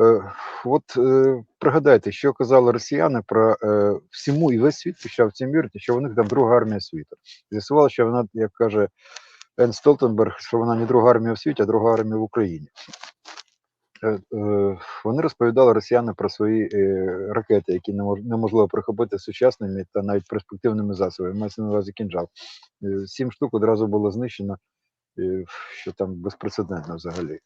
Е, от е, пригадайте, що казали росіяни про е, всьому і весь світ почав цим вірити, що у них там друга армія світу. З'ясувало, що вона, як каже Ен Столтенберг, що вона не друга армія в світі, а друга армія в Україні. Вони розповідали росіяни про свої ракети, які неможливо прихопити сучасними та навіть перспективними засобами. Мається на увазі кінжал. Сім штук одразу було знищено, що там безпрецедентно взагалі.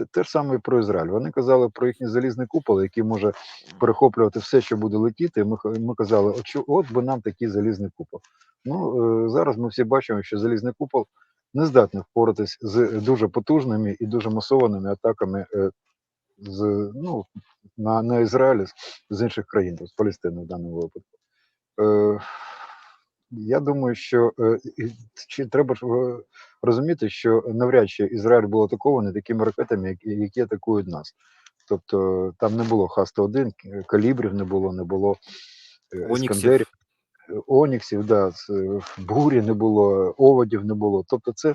Е, те, ж саме і про Ізраїль. Вони казали про їхній залізний купол, який може перехоплювати все, що буде летіти. Ми, ми казали, от, от би нам такий залізний купол. Ну е, зараз ми всі бачимо, що залізний купол не здатний впоратись з дуже потужними і дуже масованими атаками е, з, ну, на, на Ізраїль з- інших країн, з Палестини в даному випадку. Е, я думаю, що е, чи треба ж е, розуміти, що навряд чи Ізраїль був атакований такими ракетами, які, атакують нас. Тобто там не було Х-101, калібрів не було, не було іскандерів, Оніксів. Е, да, е, бурі не було, оводів не було. Тобто це е,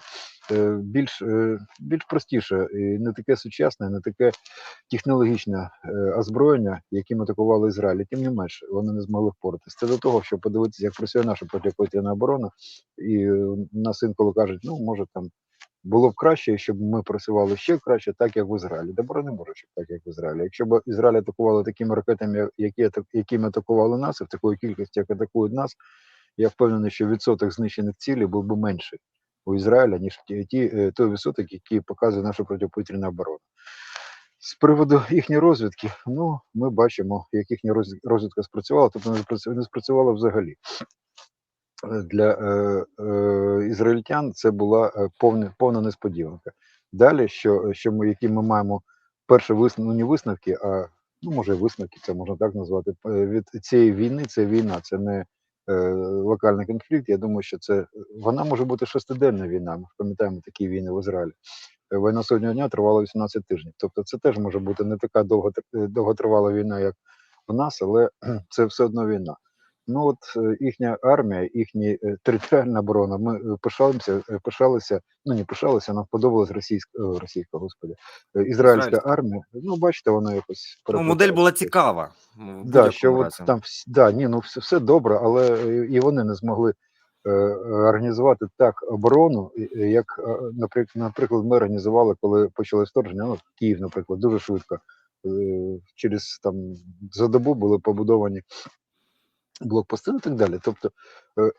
більш, е, більш простіше і не таке сучасне, не таке технологічне е, озброєння, яким атакували Ізраїль. Тим не менше, вони не змогли впоратися. Це до того, щоб подивитися, як працює наша протиповітряна оборона. І е, нас інколи кажуть, ну може там було б краще, щоб ми працювали ще краще, так як в Ізраїлі. Добро не може, щоб так як в Ізраїлі. Якщо б Ізраїль атакували такими ракетами, які якими атакували нас, і в такої кількості, як атакують нас, я впевнений, що відсоток знищених цілей був би менший у Ізраїля, ніж ті, ті, е, той відсоток, який показує наша протиповітряна оборона. З приводу їхньої розвідки, ну ми бачимо, як їхня розвідка спрацювала, тобто не спрацювала взагалі. Для е, е, ізраїльтян це була е, повна, повна несподіванка. Далі, що, що ми, які ми маємо перші висновки, ну не висновки, а ну може висновки, це можна так назвати. е, Від цієї війни, це війна, це не локальний конфлікт. Я думаю, що це вона може бути шестиденна війна. Ми пам'ятаємо такі війни в Ізраїлі. Е, Війна сьогодні дня тривала 18 тижнів. Тобто це теж може бути не така довго, довготривала війна, як в нас, але це все одно війна. Ну от е, їхня армія, їхня е, територіальна оборона. Ми е, пишалися, пишалися, ну не пишалися, нам подобалась російська, російська, господи, ізраїльська армія. Ну, бачите, вона якось Ну, модель була цікава. Да, що от там да, ні, ну все, все добре, але і вони не змогли е, організувати так оборону, як, наприклад, ми організували, коли почали вторгнення, ну, Київ, наприклад, дуже швидко. Через там за добу були побудовані блокпости і так далі. Тобто, е,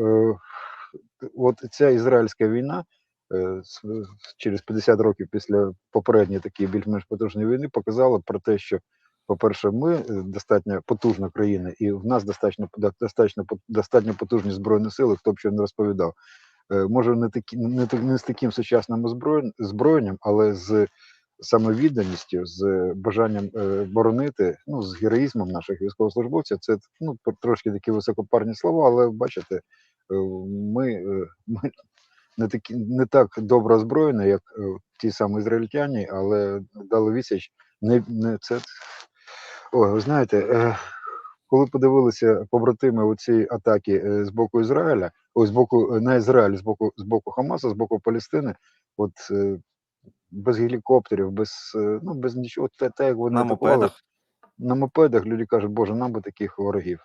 е, от ця ізраїльська війна е, через 50 років після попередньої такої більш-менш потужної війни показала про те, що, по-перше, ми е, достатньо потужна країна, і в нас достатньо достатньо достатньо потужні збройні сили, хто б що не розповідав. Е, Може, не такі не, не з таким сучасним озброєн- озброєнням, але з самовідданістю, з бажанням е, боронити, ну з героїзмом наших військовослужбовців. Це ну трошки такі високопарні слова, але бачите, е, ми, е, ми не такі не так добре озброєні, як ті самі ізраїльтяні, але дали відсіч. Не, не це. Ой, ви знаєте, коли подивилися побратими у цій атаки з боку Ізраїля, ой, з боку на Ізраїль, з боку з боку Хамаса, з боку Палестини, от без гелікоптерів, без е, ну без нічого, те, те як вони На мопедах. на мопедах люди кажуть, боже, нам би таких ворогів.